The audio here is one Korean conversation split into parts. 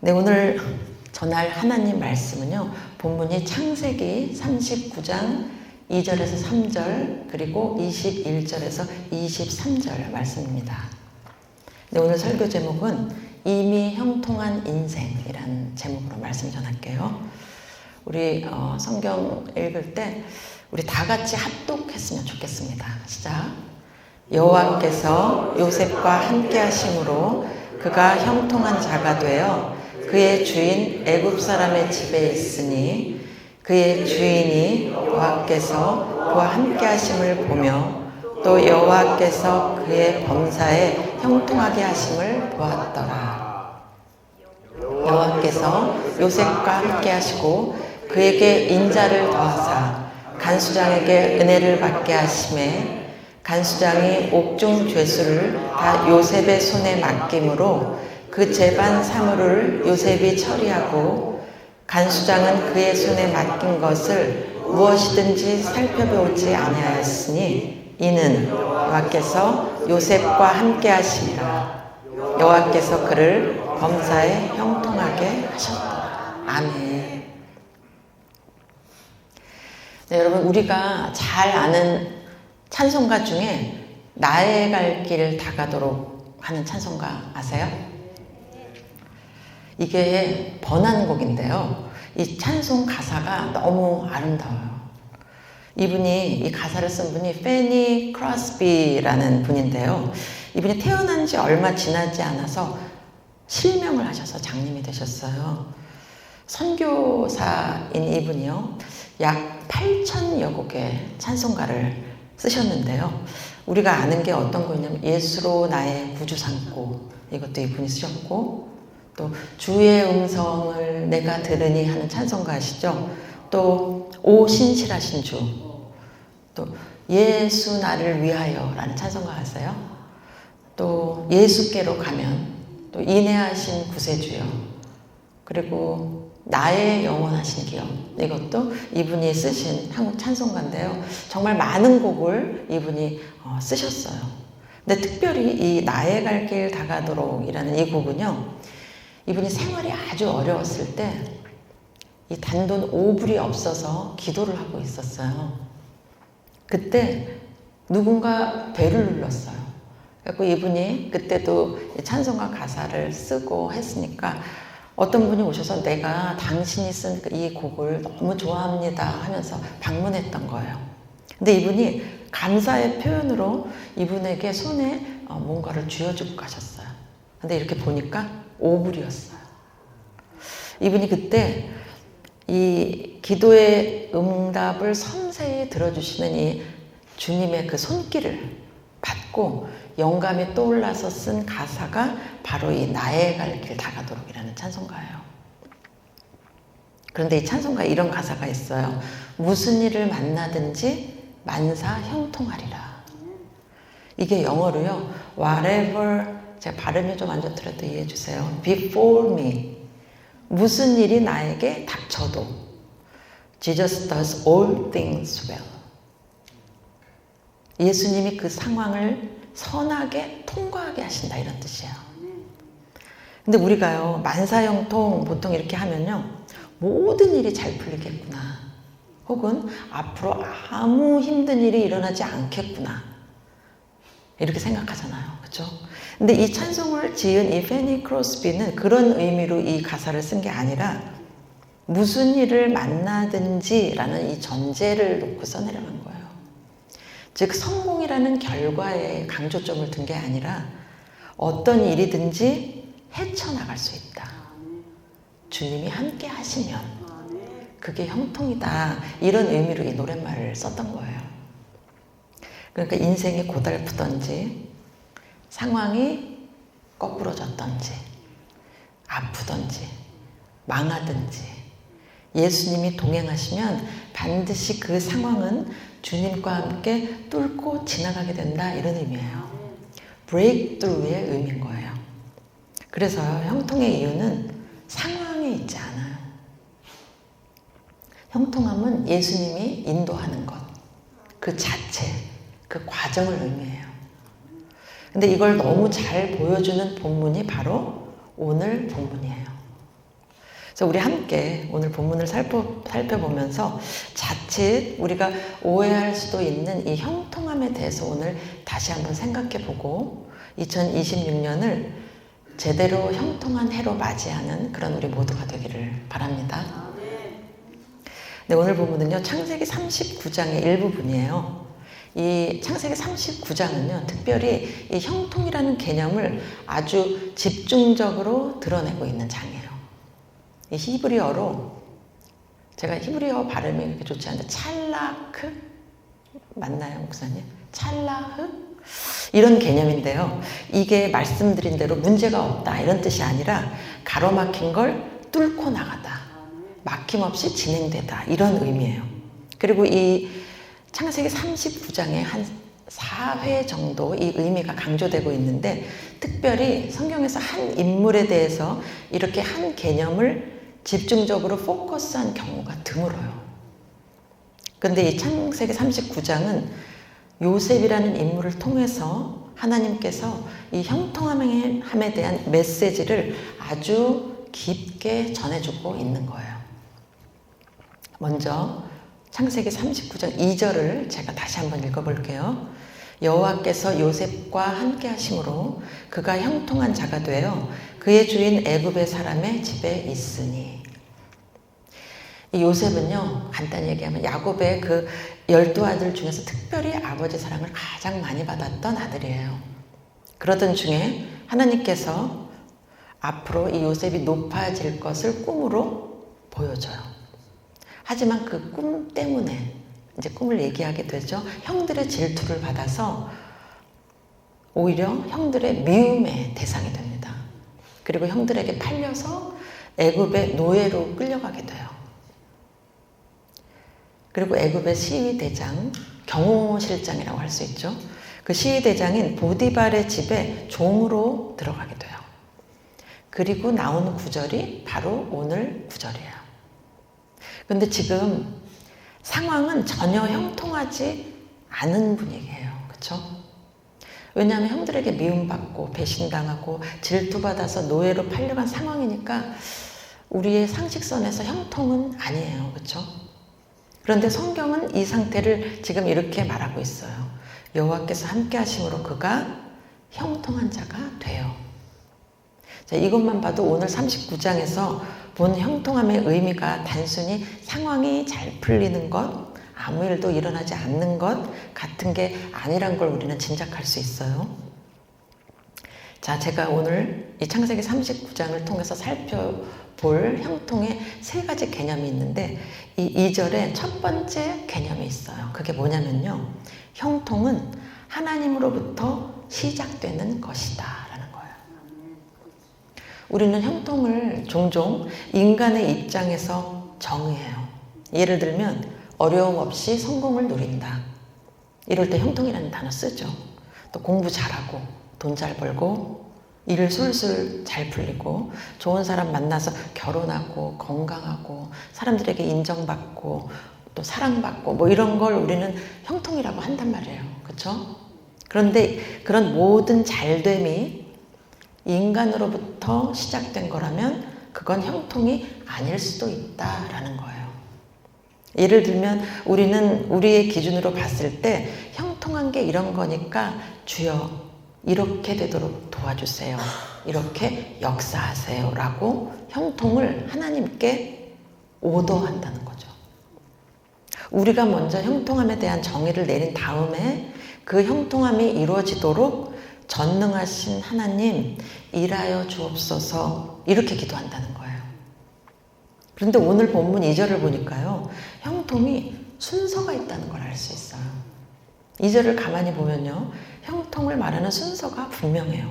네, 오늘 전할 하나님 말씀은요. 본문이 창세기 39장 2절에서 3절 그리고 21절에서 23절 말씀입니다. 네, 오늘 설교 제목은 이미 형통한 인생이란 제목으로 말씀 전할게요. 우리 어, 성경 읽을 때 우리 다 같이 합독했으면 좋겠습니다. 시작. 여호와께서 요셉과 함께 하심으로 그가 형통한 자가 되어 그의 주인 애굽 사람의 집에 있으니 그의 주인이 여호와께서 그와 함께 하심을 보며 또 여호와께서 그의 범사에 형통하게 하심을 보았더라. 여호와께서 요셉과 함께 하시고 그에게 인자를 더하사 간수장에게 은혜를 받게 하심에 간수장이 옥중 죄수를 다 요셉의 손에 맡김으로 그 재반 사물을 요셉이 처리하고 간수장은 그의 손에 맡긴 것을 무엇이든지 살펴보지 아니하였으니 이는 여호와께서 요셉과 함께 하시니라 여호와께서 그를 범사에 형통하게 하셨다. 아멘. 네, 여러분 우리가 잘 아는 찬송가 중에 나의 갈길 다가도록 하는 찬송가 아세요? 이게 번안곡인데요. 이 찬송 가사가 너무 아름다워요. 이분이 이 가사를 쓴 분이 페니 크로스비라는 분인데요. 이분이 태어난 지 얼마 지나지 않아서 실명을 하셔서 장님이 되셨어요. 선교사인 이분이요. 약 8천여 곡의 찬송가를 쓰셨는데요. 우리가 아는 게 어떤 거냐면 예수로 나의 구주 삼고 이것도 이분이 쓰셨고 또 주의 음성을 내가 들으니 하는 찬송가 아시죠? 또 오 신실하신 주. 또 예수 나를 위하여라는 찬송가 아세요? 또 예수께로 가면 또 인내하신 구세주여. 그리고 나의 영원하신 기억. 이것도 이분이 쓰신 한국 찬송가인데요. 정말 많은 곡을 이분이 어, 쓰셨어요. 근데 특별히 이 나의 갈 길 다가도록이라는 이 곡은요. 이분이 생활이 아주 어려웠을 때 이 단돈 5불이 없어서 기도를 하고 있었어요. 그때 누군가 배를 눌렀어요. 그래서 이분이 그때도 찬송가 가사를 쓰고 했으니까 어떤 분이 오셔서 내가 당신이 쓴 이 곡을 너무 좋아합니다 하면서 방문했던 거예요. 근데 이분이 감사의 표현으로 이분에게 손에 어, 뭔가를 쥐어주고 가셨어요. 근데 이렇게 보니까 오불이었어요. 이분이 그때 이 기도의 응답을 섬세히 들어주시는 이 주님의 그 손길을 받고 영감이 떠올라서 쓴 가사가 바로 이 나의 갈 길 다가도록이라는 찬송가예요. 그런데 이 찬송가에 이런 가사가 있어요. 무슨 일을 만나든지 만사 형통하리라. 이게 영어로요. Whatever 제가 발음이 좀 안 좋더라도 이해해 주세요. Before me 무슨 일이 나에게 닥쳐도 Jesus does all things well. 예수님이 그 상황을 선하게 통과하게 하신다 이런 뜻이에요. 근데 우리가요 만사형통 보통 이렇게 하면요 모든 일이 잘 풀리겠구나 혹은 앞으로 아무 힘든 일이 일어나지 않겠구나 이렇게 생각하잖아요 그렇죠? 근데 이 찬송을 지은 이 페니 크로스비는 그런 의미로 이 가사를 쓴 게 아니라 무슨 일을 만나든지 라는 이 전제를 놓고 써내려간 거예요. 즉, 성공이라는 결과에 강조점을 둔 게 아니라 어떤 일이든지 헤쳐나갈 수 있다. 주님이 함께 하시면 그게 형통이다. 이런 의미로 이 노랫말을 썼던 거예요. 그러니까 인생이 고달프던지 상황이 거꾸로졌던지 아프던지 망하든지 예수님이 동행하시면 반드시 그 상황은 주님과 함께 뚫고 지나가게 된다 이런 의미예요. 브레이크트루의 의미인 거예요. 그래서 형통의 이유는 상황에 있지 않아요. 형통함은 예수님이 인도하는 것, 그 자체, 그 과정을 의미해요. 근데 이걸 너무 잘 보여주는 본문이 바로 오늘 본문이에요. 그래서 우리 함께 오늘 본문을 살펴, 살펴보면서 자칫 우리가 오해할 수도 있는 이 형통함에 대해서 오늘 다시 한번 생각해 보고 2026년을 제대로 형통한 해로 맞이하는 그런 우리 모두가 되기를 바랍니다. 네, 오늘 본문은요, 창세기 39장의 일부분이에요. 이 창세기 39장은요, 특별히 이 형통이라는 개념을 아주 집중적으로 드러내고 있는 장이에요. 이 히브리어로, 제가 히브리어 발음이 그렇게 좋지 않은데, 찰라크? 맞나요, 목사님? 찰라흐? 이런 개념인데요. 이게 말씀드린 대로 문제가 없다, 이런 뜻이 아니라 가로막힌 걸 뚫고 나가다. 막힘없이 진행되다. 이런 의미예요. 그리고 이 창세기 39장에 한 4회 정도 이 의미가 강조되고 있는데 특별히 성경에서 한 인물에 대해서 이렇게 한 개념을 집중적으로 포커스한 경우가 드물어요. 근데 이 창세기 39장은 요셉이라는 인물을 통해서 하나님께서 이 형통함에 대한 메시지를 아주 깊게 전해주고 있는 거예요. 먼저 창세기 39장 2절을 제가 다시 한번 읽어볼게요. 여호와께서 요셉과 함께 하심으로 그가 형통한 자가 되어 그의 주인 애굽의 사람의 집에 있으니 이 요셉은요 간단히 얘기하면 야곱의 그 열두 아들 중에서 특별히 아버지 사랑을 가장 많이 받았던 아들이에요. 그러던 중에 하나님께서 앞으로 이 요셉이 높아질 것을 꿈으로 보여줘요. 하지만 그 꿈 때문에 이제 꿈을 얘기하게 되죠. 형들의 질투를 받아서 오히려 형들의 미움의 대상이 됩니다. 그리고 형들에게 팔려서 애굽의 노예로 끌려가게 돼요. 그리고 애굽의 시위 대장 경호실장이라고 할 수 있죠. 그 시위 대장인 보디발의 집에 종으로 들어가게 돼요. 그리고 나오는 구절이 바로 오늘 구절이에요. 근데 지금 상황은 전혀 형통하지 않은 분위기예요. 그렇죠? 왜냐하면 형들에게 미움받고 배신당하고 질투받아서 노예로 팔려간 상황이니까 우리의 상식선에서 형통은 아니에요. 그렇죠? 그런데 성경은 이 상태를 지금 이렇게 말하고 있어요. 여호와께서 함께 하심으로 그가 형통한 자가 돼요. 자, 이것만 봐도 오늘 39장에서 본 형통함의 의미가 단순히 상황이 잘 풀리는 것, 아무 일도 일어나지 않는 것 같은 게 아니란 걸 우리는 짐작할 수 있어요. 자, 제가 오늘 이 창세기 39장을 통해서 살펴볼 형통의 세 가지 개념이 있는데 이 2절에 첫 번째 개념이 있어요. 그게 뭐냐면요. 형통은 하나님으로부터 시작되는 것이다. 우리는 형통을 종종 인간의 입장에서 정의해요. 예를 들면 어려움 없이 성공을 누린다. 이럴 때 형통이라는 단어 쓰죠. 또 공부 잘하고 돈 잘 벌고 일 술술 잘 풀리고 좋은 사람 만나서 결혼하고 건강하고 사람들에게 인정받고 또 사랑받고 뭐 이런 걸 우리는 형통이라고 한단 말이에요. 그렇죠? 그런데 그런 모든 잘됨이 인간으로부터 시작된 거라면 그건 형통이 아닐 수도 있다라는 거예요. 예를 들면 우리는 우리의 기준으로 봤을 때 형통한 게 이런 거니까 주여 이렇게 되도록 도와주세요. 이렇게 역사하세요. 라고 형통을 하나님께 오도한다는 거죠. 우리가 먼저 형통함에 대한 정의를 내린 다음에 그 형통함이 이루어지도록 전능하신 하나님 일하여 주옵소서 이렇게 기도한다는 거예요. 그런데 오늘 본문 2절을 보니까요. 형통이 순서가 있다는 걸 알 수 있어요. 2절을 가만히 보면요. 형통을 말하는 순서가 분명해요.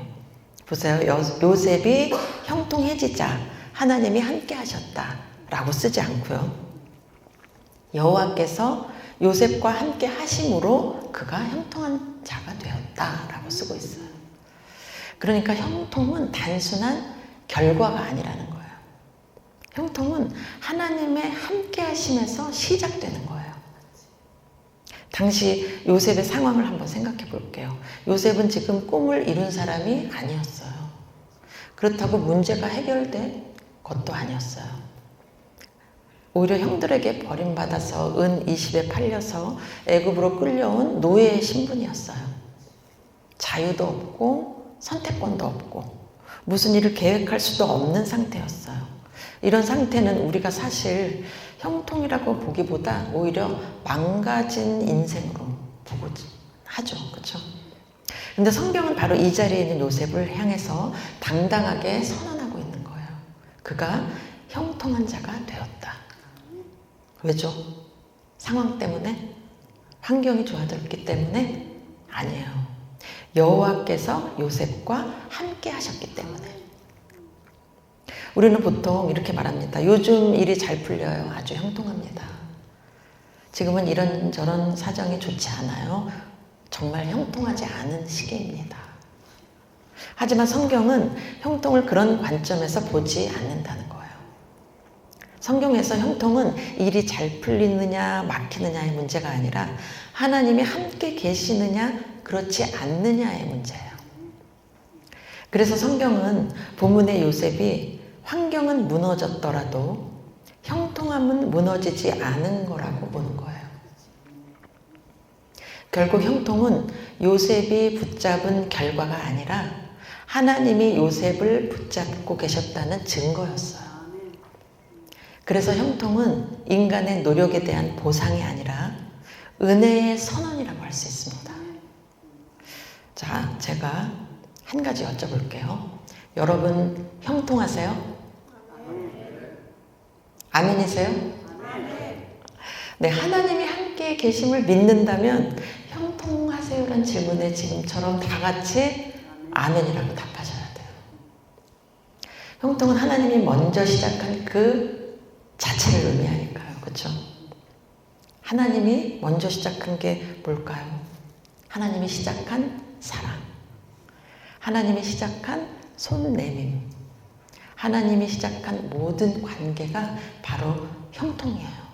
보세요. 요셉이 형통해지자 하나님이 함께 하셨다 라고 쓰지 않고요. 여호와께서 요셉과 함께 하심으로 그가 형통한 자가 되었다 라고 쓰고 있어요. 그러니까 형통은 단순한 결과가 아니라는 거예요. 형통은 하나님의 함께 하심에서 시작되는 거예요. 당시 요셉의 상황을 한번 생각해 볼게요. 요셉은 지금 꿈을 이룬 사람이 아니었어요. 그렇다고 문제가 해결된 것도 아니었어요. 오히려 형들에게 버림받아서 은 20에 팔려서 애굽으로 끌려온 노예의 신분이었어요. 자유도 없고 선택권도 없고 무슨 일을 계획할 수도 없는 상태였어요. 이런 상태는 우리가 사실 형통이라고 보기보다 오히려 망가진 인생으로 보고 하죠. 그렇죠? 근데 성경은 바로 이 자리에 있는 요셉을 향해서 당당하게 선언하고 있는 거예요. 그가 형통한 자가 되었다. 왜죠? 상황 때문에? 환경이 좋아졌기 때문에? 아니에요. 여호와께서 요셉과 함께 하셨기 때문에. 우리는 보통 이렇게 말합니다. 요즘 일이 잘 풀려요. 아주 형통합니다. 지금은 이런저런 사정이 좋지 않아요. 정말 형통하지 않은 시기입니다. 하지만 성경은 형통을 그런 관점에서 보지 않는다는 거예요. 성경에서 형통은 일이 잘 풀리느냐 막히느냐의 문제가 아니라 하나님이 함께 계시느냐 그렇지 않느냐의 문제예요. 그래서 성경은 본문의 요셉이 환경은 무너졌더라도 형통함은 무너지지 않은 거라고 보는 거예요. 결국 형통은 요셉이 붙잡은 결과가 아니라 하나님이 요셉을 붙잡고 계셨다는 증거였어요. 그래서 형통은 인간의 노력에 대한 보상이 아니라 은혜의 선언이라고 할 수 있습니다. 자, 제가 한 가지 여쭤볼게요. 여러분, 형통하세요? 아멘이세요? 네, 하나님이 함께 계심을 믿는다면 형통하세요란 질문에 지금처럼 다 같이 아멘이라고 답하셔야 돼요. 형통은 하나님이 먼저 시작한 그 자체를 의미하니까요. 그렇죠? 하나님이 먼저 시작한 게 뭘까요? 하나님이 시작한 사랑. 하나님이 시작한 손내밈. 하나님이 시작한 모든 관계가 바로 형통이에요.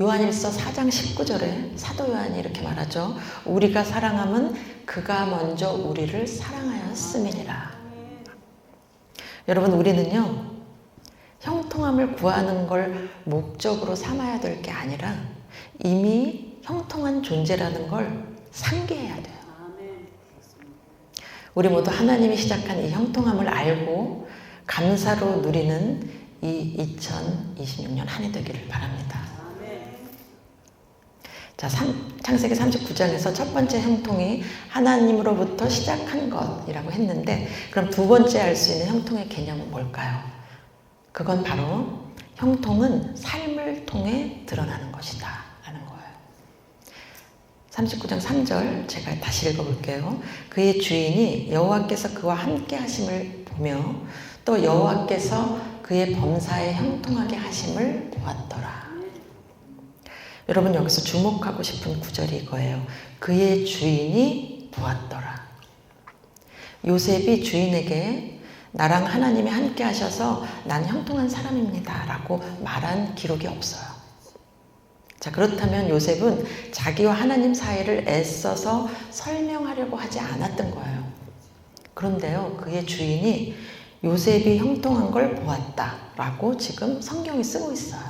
요한일서 4장 19절에 사도 요한이 이렇게 말하죠. 우리가 사랑함은 그가 먼저 우리를 사랑하였음이니라. 여러분 우리는요. 형통함을 구하는 걸 목적으로 삼아야 될 게 아니라 이미 형통한 존재라는 걸 상기해야 돼요. 우리 모두 하나님이 시작한 이 형통함을 알고 감사로 누리는 이 2026년 한 해 되기를 바랍니다. 자, 창세기 39장에서 첫 번째 형통이 하나님으로부터 시작한 것이라고 했는데, 그럼 두 번째 알 수 있는 형통의 개념은 뭘까요? 그건 바로 형통은 삶을 통해 드러나는 것이다. 라는 거예요. 39장 3절 제가 다시 읽어볼게요. 그의 주인이 여호와께서 그와 함께 하심을 보며 또 여호와께서 그의 범사에 형통하게 하심을 보았더라. 여러분 여기서 주목하고 싶은 구절이 이거예요. 그의 주인이 보았더라. 요셉이 주인에게 나랑 하나님이 함께 하셔서 난 형통한 사람입니다. 라고 말한 기록이 없어요. 자, 그렇다면 요셉은 자기와 하나님 사이를 애써서 설명하려고 하지 않았던 거예요. 그런데요, 그의 주인이 요셉이 형통한 걸 보았다. 라고 지금 성경이 쓰고 있어요.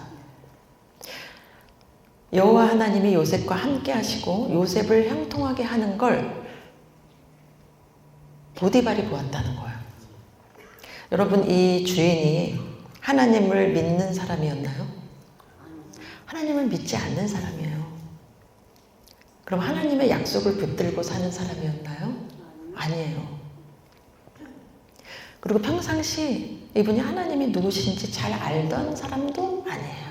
여호와 하나님이 요셉과 함께 하시고 요셉을 형통하게 하는 걸 보디발이 보았다는 거예요. 여러분 이 주인이 하나님을 믿는 사람이었나요? 하나님을 믿지 않는 사람이에요. 그럼 하나님의 약속을 붙들고 사는 사람이었나요? 아니에요. 그리고 평상시 이분이 하나님이 누구신지 잘 알던 사람도 아니에요.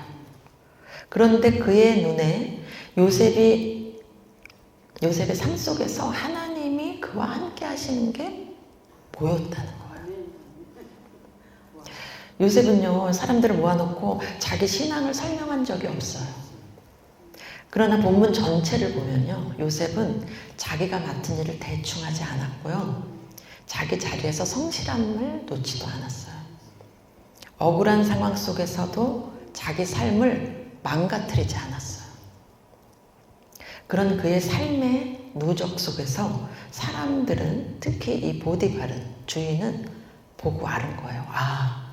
그런데 그의 눈에 요셉이 요셉의 삶 속에서 하나님이 그와 함께 하시는 게 보였다는 거예요. 요셉은요, 사람들을 모아놓고 자기 신앙을 설명한 적이 없어요. 그러나 본문 전체를 보면요, 요셉은 자기가 맡은 일을 대충 하지 않았고요, 자기 자리에서 성실함을 놓지도 않았어요. 억울한 상황 속에서도 자기 삶을 망가뜨리지 않았어요. 그런 그의 삶의 누적 속에서 사람들은 특히 이 보디발은 주인은 보고 아는 거예요. 아,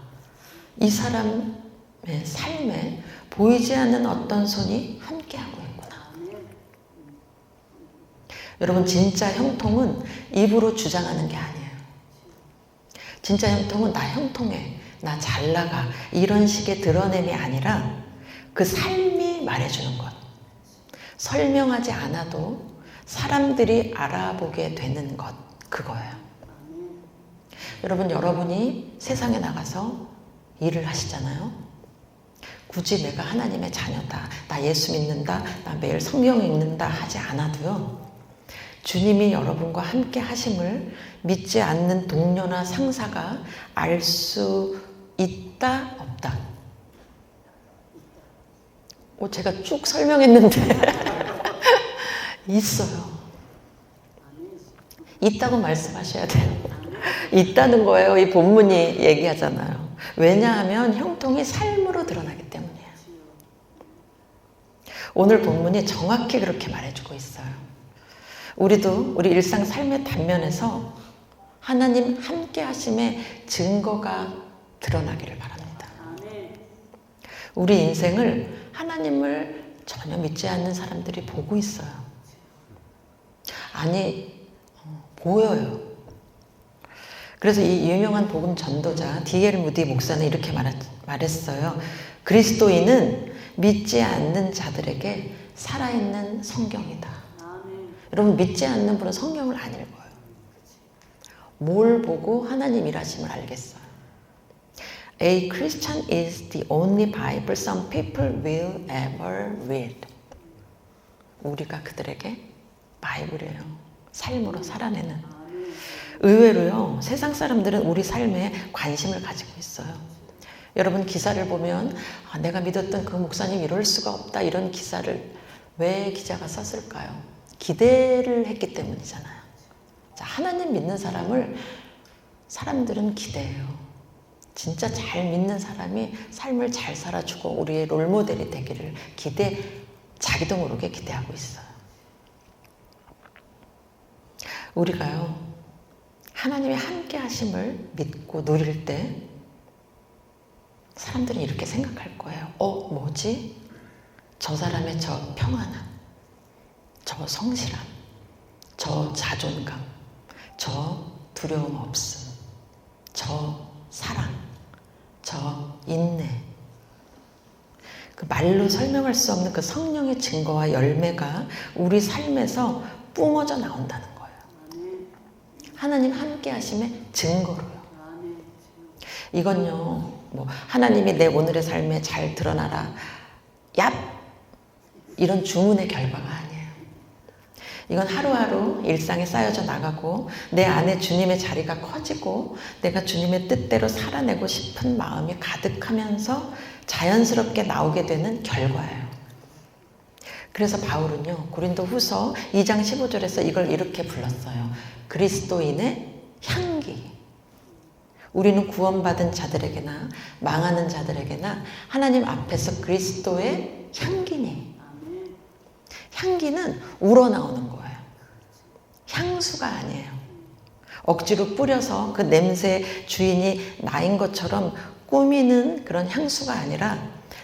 이 사람 삶에 보이지 않는 어떤 손이 함께하고 있구나. 여러분, 진짜 형통은 입으로 주장하는 게 아니에요. 진짜 형통은 나 형통해, 나 잘 나가, 이런 식의 드러냄이 아니라 그 삶이 말해주는 것. 설명하지 않아도 사람들이 알아보게 되는 것, 그거예요. 여러분, 여러분이 세상에 나가서 일을 하시잖아요. 굳이 내가 하나님의 자녀다, 나 예수 믿는다, 나 매일 성경 읽는다 하지 않아도요. 주님이 여러분과 함께 하심을 믿지 않는 동료나 상사가 알 수 있다, 없다. 오, 제가 쭉 설명했는데 있어요. 있다고 말씀하셔야 돼요. 있다는 거예요. 이 본문이 얘기하잖아요. 왜냐하면 형통이 삶으로 드러나기 때문이에요. 오늘 본문이 정확히 그렇게 말해주고 있어요. 우리도 우리 일상 삶의 단면에서 하나님 함께 하심의 증거가 드러나기를 바랍니다. 우리 인생을 하나님을 전혀 믿지 않는 사람들이 보고 있어요. 아니, 어, 보여요. 그래서 이 유명한 복음 전도자 디엘 무디 목사는 이렇게 말했어요. 그리스도인은 믿지 않는 자들에게 살아있는 성경이다. 여러분 믿지 않는 분은 성경을 안 읽어요. 뭘 보고 하나님 일하심을 알겠어요. A Christian is the only Bible some people will ever read. 우리가 그들에게 바이블이에요. 삶으로 살아내는. 의외로요, 세상 사람들은 우리 삶에 관심을 가지고 있어요. 여러분 기사를 보면 아, 내가 믿었던 그 목사님 이럴 수가 없다 이런 기사를 왜 기자가 썼을까요? 기대를 했기 때문이잖아요. 자, 하나님 믿는 사람을 사람들은 기대해요. 진짜 잘 믿는 사람이 삶을 잘 살아주고 우리의 롤모델이 되기를 기대, 자기도 모르게 기대하고 있어요. 우리가요, 하나님의 함께 하심을 믿고 누릴 때 사람들은 이렇게 생각할 거예요. 어, 뭐지? 저 사람의 저 평안함, 저 성실함, 저 자존감, 저 두려움 없음, 저 사랑, 저 인내. 그 말로 설명할 수 없는 그 성령의 증거와 열매가 우리 삶에서 뿜어져 나온다는 하나님 함께 하심의 증거로요. 이건요, 뭐, 하나님이 내 오늘의 삶에 잘 드러나라. 얍! 이런 주문의 결과가 아니에요. 이건 하루하루 일상에 쌓여져 나가고 내 안에 주님의 자리가 커지고 내가 주님의 뜻대로 살아내고 싶은 마음이 가득하면서 자연스럽게 나오게 되는 결과예요. 그래서 바울은요, 고린도 후서 2장 15절에서 이걸 이렇게 불렀어요. 그리스도인의 향기. 우리는 구원받은 자들에게나 망하는 자들에게나 하나님 앞에서 그리스도의 향기니. 향기는 우러나오는 거예요. 향수가 아니에요. 억지로 뿌려서 그 냄새 주인이 나인 것처럼 꾸미는 그런 향수가 아니라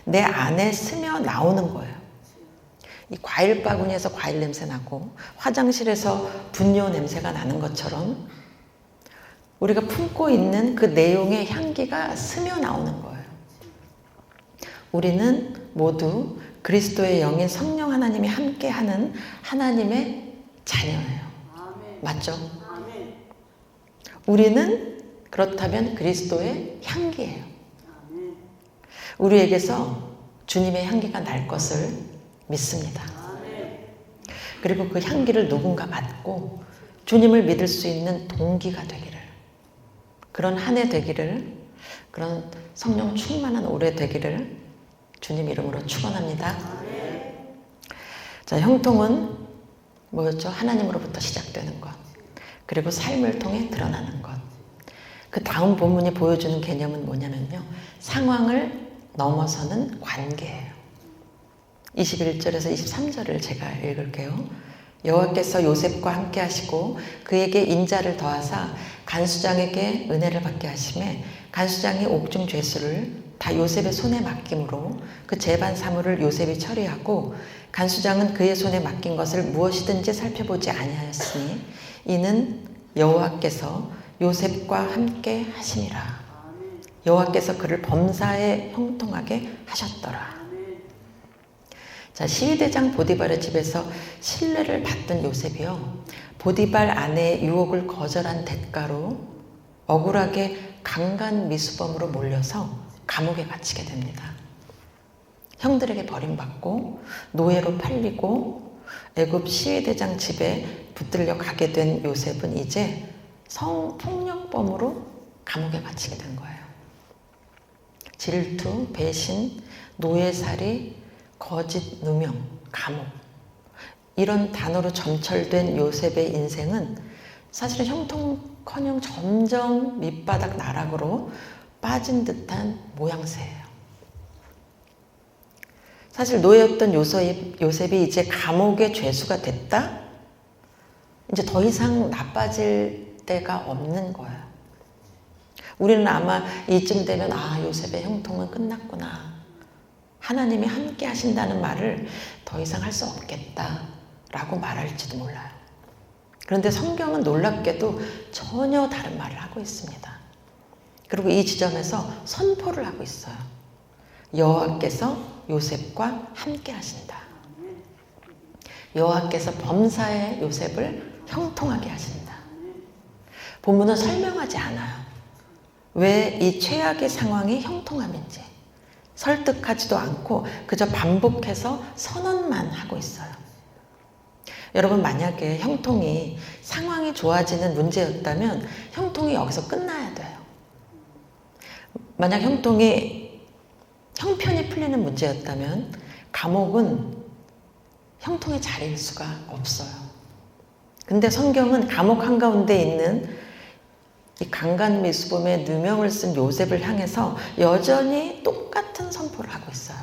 내 안에 스며 나오는 거예요. 이 과일 바구니에서 과일 냄새 나고 화장실에서 분뇨 냄새가 나는 것처럼 우리가 품고 있는 그 내용의 향기가 스며 나오는 거예요. 우리는 모두 그리스도의 영인 성령 하나님이 함께하는 하나님의 자녀예요. 맞죠? 우리는 그렇다면 그리스도의 향기예요. 우리에게서 주님의 향기가 날 것을 믿습니다. 그리고 그 향기를 누군가 맡고 주님을 믿을 수 있는 동기가 되기를 그런 한 해 되기를 그런 성령 충만한 올해 되기를 주님 이름으로 축원합니다. 자, 형통은 뭐였죠? 하나님으로부터 시작되는 것. 그리고 삶을 통해 드러나는 것. 그 다음 본문이 보여주는 개념은 뭐냐면요. 상황을 넘어서는 관계예요. 21절에서 23절을 제가 읽을게요. 여호와께서 요셉과 함께 하시고 그에게 인자를 더하사 간수장에게 은혜를 받게 하심에 간수장이 옥중 죄수를 다 요셉의 손에 맡김으로 그 재반 사물을 요셉이 처리하고 간수장은 그의 손에 맡긴 것을 무엇이든지 살펴보지 아니하였으니 이는 여호와께서 요셉과 함께 하시니라. 여호와께서 그를 범사에 형통하게 하셨더라. 자, 시위대장 보디발의 집에서 신뢰를 받던 요셉이요. 보디발 아내의 유혹을 거절한 대가로 억울하게 강간 미수범으로 몰려서 감옥에 갇히게 됩니다. 형들에게 버림받고 노예로 팔리고 애굽 시위대장 집에 붙들려 가게 된 요셉은 이제 성폭력범으로 감옥에 갇히게 된 거예요. 질투, 배신, 노예살이, 거짓 누명, 감옥. 이런 단어로 점철된 요셉의 인생은 사실은 형통커녕 점점 밑바닥 나락으로 빠진 듯한 모양새예요. 사실 노예였던 요셉, 요셉이 이제 감옥의 죄수가 됐다? 이제 더 이상 나빠질 때가 없는 거예요. 우리는 아마 이쯤 되면 아 요셉의 형통은 끝났구나. 하나님이 함께 하신다는 말을 더 이상 할 수 없겠다라고 말할지도 몰라요. 그런데 성경은 놀랍게도 전혀 다른 말을 하고 있습니다. 그리고 이 지점에서 선포를 하고 있어요. 여호와께서 요셉과 함께 하신다. 여호와께서 범사의 요셉을 형통하게 하신다. 본문은 설명하지 않아요. 왜 이 최악의 상황이 형통함인지 설득하지도 않고 그저 반복해서 선언만 하고 있어요. 여러분 만약에 형통이 상황이 좋아지는 문제였다면 형통이 여기서 끝나야 돼요. 만약 형통이 형편이 풀리는 문제였다면 감옥은 형통의 자리일 수가 없어요. 근데 성경은 감옥 한가운데 있는 이 강간 미수범의 누명을 쓴 요셉을 향해서 여전히 똑같은 선포를 하고 있어요.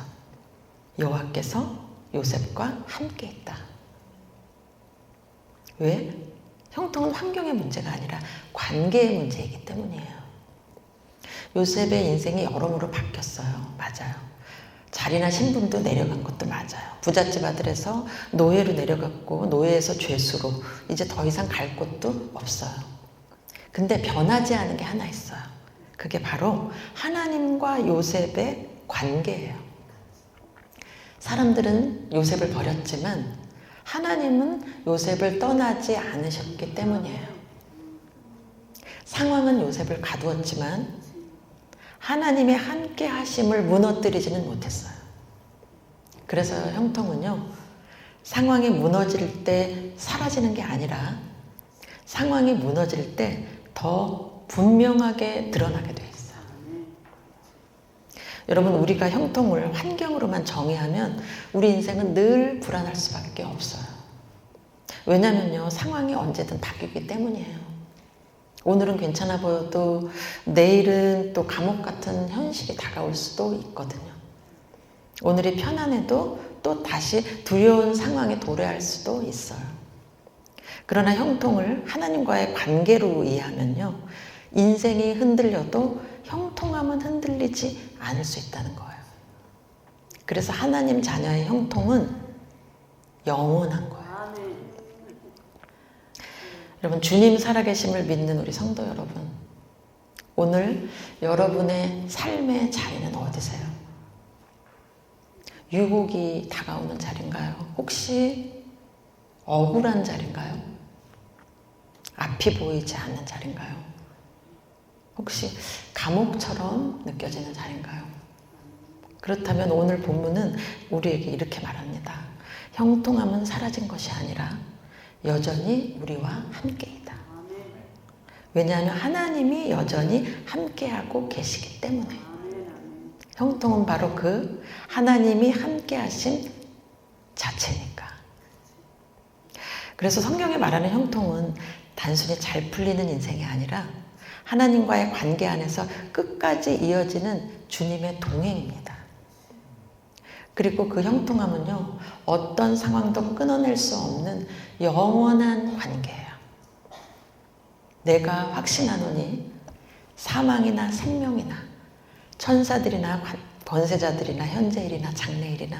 여호와께서 요셉과 함께 있다. 왜? 형통은 환경의 문제가 아니라 관계의 문제이기 때문이에요. 요셉의 인생이 여러모로 바뀌었어요. 맞아요. 자리나 신분도 내려간 것도 맞아요. 부잣집 아들에서 노예로 내려갔고 노예에서 죄수로 이제 더 이상 갈 곳도 없어요. 근데 변하지 않은 게 하나 있어요. 그게 바로 하나님과 요셉의 관계예요. 사람들은 요셉을 버렸지만 하나님은 요셉을 떠나지 않으셨기 때문이에요. 상황은 요셉을 가두었지만 하나님의 함께 하심을 무너뜨리지는 못했어요. 그래서 형통은요, 상황이 무너질 때 사라지는 게 아니라 상황이 무너질 때 더 분명하게 드러나게 돼 있어요. 여러분, 우리가 형통을 환경으로만 정의하면 우리 인생은 늘 불안할 수밖에 없어요. 왜냐면요, 상황이 언제든 바뀌기 때문이에요. 오늘은 괜찮아 보여도 내일은 또 감옥 같은 현실이 다가올 수도 있거든요. 오늘이 편안해도 또 다시 두려운 상황에 도래할 수도 있어요. 그러나 형통을 하나님과의 관계로 이해하면요. 인생이 흔들려도 형통함은 흔들리지 않을 수 있다는 거예요. 그래서 하나님 자녀의 형통은 영원한 거예요. 여러분, 주님 살아계심을 믿는 우리 성도 여러분. 오늘 여러분의 삶의 자리는 어디세요? 유혹이 다가오는 자리인가요? 혹시 억울한 자리인가요? 앞이 보이지 않는 자리인가요? 혹시 감옥처럼 느껴지는 자리인가요? 그렇다면 오늘 본문은 우리에게 이렇게 말합니다. 형통함은 사라진 것이 아니라 여전히 우리와 함께이다. 왜냐하면 하나님이 여전히 함께하고 계시기 때문에. 형통은 바로 그 하나님이 함께하신 자체니까. 그래서 성경에 말하는 형통은 단순히 잘 풀리는 인생이 아니라 하나님과의 관계 안에서 끝까지 이어지는 주님의 동행입니다. 그리고 그 형통함은요, 어떤 상황도 끊어낼 수 없는 영원한 관계예요. 내가 확신하노니 사망이나 생명이나 천사들이나 관- 번세자들이나 현재일이나 장래일이나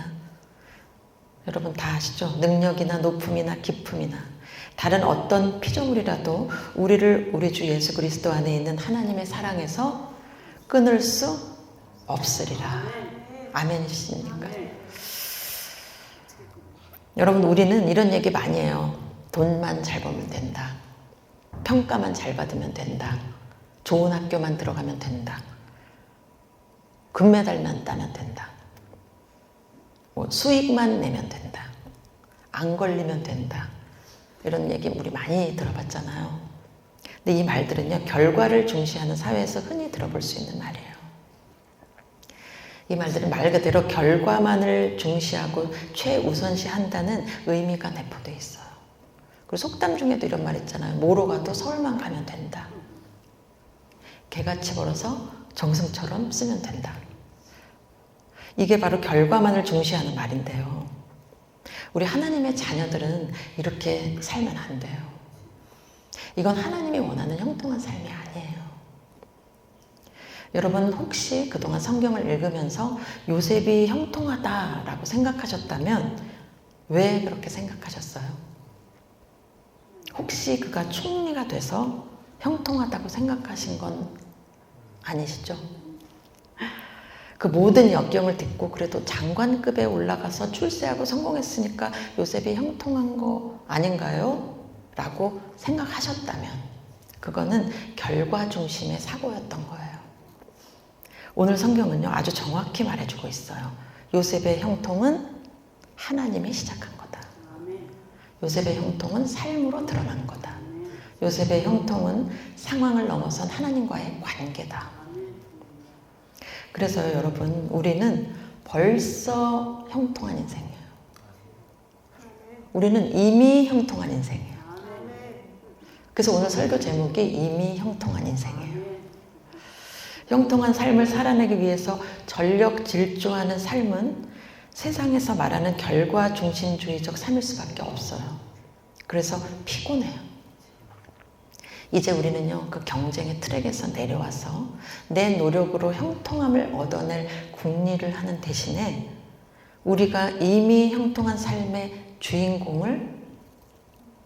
여러분 다 아시죠? 능력이나 높음이나 기품이나 다른 어떤 피조물이라도 우리를 우리 주 예수 그리스도 안에 있는 하나님의 사랑에서 끊을 수 없으리라. 아멘이십니까? 여러분 우리는 이런 얘기 많이 해요. 돈만 잘 벌면 된다. 평가만 잘 받으면 된다. 좋은 학교만 들어가면 된다. 금메달만 따면 된다. 뭐 수익만 내면 된다. 안 걸리면 된다. 이런 얘기 우리 많이 들어봤잖아요. 근데 이 말들은요, 결과를 중시하는 사회에서 흔히 들어볼 수 있는 말이에요. 이 말들은 말 그대로 결과만을 중시하고 최우선시 한다는 의미가 내포되어 있어요. 그리고 속담 중에도 이런 말 있잖아요. 뭐로 가도 서울만 가면 된다. 개같이 벌어서 정승처럼 쓰면 된다. 이게 바로 결과만을 중시하는 말인데요. 우리 하나님의 자녀들은 이렇게 살면 안 돼요. 이건 하나님이 원하는 형통한 삶이 아니에요. 여러분 혹시 그동안 성경을 읽으면서 요셉이 형통하다라고 생각하셨다면 왜 그렇게 생각하셨어요? 혹시 그가 총리가 돼서 형통하다고 생각하신 건 아니시죠? 그 모든 역경을 딛고 그래도 장관급에 올라가서 출세하고 성공했으니까 요셉이 형통한 거 아닌가요? 라고 생각하셨다면 그거는 결과 중심의 사고였던 거예요. 오늘 성경은요, 아주 정확히 말해주고 있어요. 요셉의 형통은 하나님이 시작한 거다. 요셉의 형통은 삶으로 드러난 거다. 요셉의 형통은 상황을 넘어선 하나님과의 관계다. 그래서 여러분, 우리는 벌써 형통한 인생이에요. 우리는 이미 형통한 인생이에요. 그래서 오늘 설교 제목이 이미 형통한 인생이에요. 형통한 삶을 살아내기 위해서 전력 질주하는 삶은 세상에서 말하는 결과 중심주의적 삶일 수밖에 없어요. 그래서 피곤해요. 이제 우리는요, 그 경쟁의 트랙에서 내려와서 내 노력으로 형통함을 얻어낼 국리를 하는 대신에 우리가 이미 형통한 삶의 주인공을,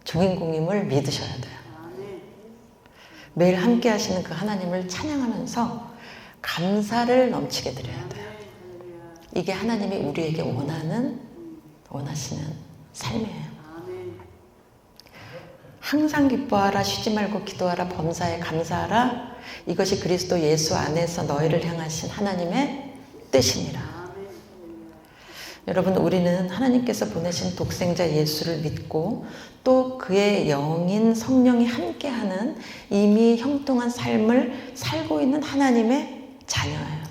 주인공임을 믿으셔야 돼요. 매일 함께 하시는 그 하나님을 찬양하면서 감사를 넘치게 드려야 돼요. 이게 하나님이 우리에게 원하는, 원하시는 삶이에요. 항상 기뻐하라, 쉬지 말고 기도하라, 범사에 감사하라. 이것이 그리스도 예수 안에서 너희를 향하신 하나님의 뜻이니라. 여러분, 우리는 하나님께서 보내신 독생자 예수를 믿고 또 그의 영인 성령이 함께하는 이미 형통한 삶을 살고 있는 하나님의 자녀예요.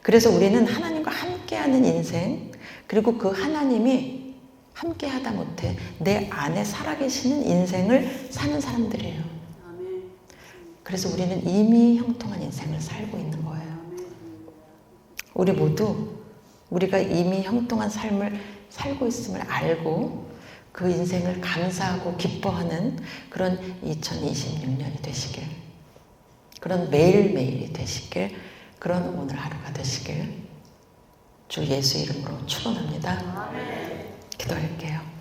그래서 우리는 하나님과 함께하는 인생, 그리고 그 하나님이 함께 하다 못해 내 안에 살아계시는 인생을 사는 사람들이에요. 그래서 우리는 이미 형통한 인생을 살고 있는 거예요. 우리 모두 우리가 이미 형통한 삶을 살고 있음을 알고 그 인생을 감사하고 기뻐하는 그런 2026년이 되시길, 그런 매일매일이 되시길, 그런 오늘 하루가 되시길 주 예수 이름으로 축원합니다. 기도할게요.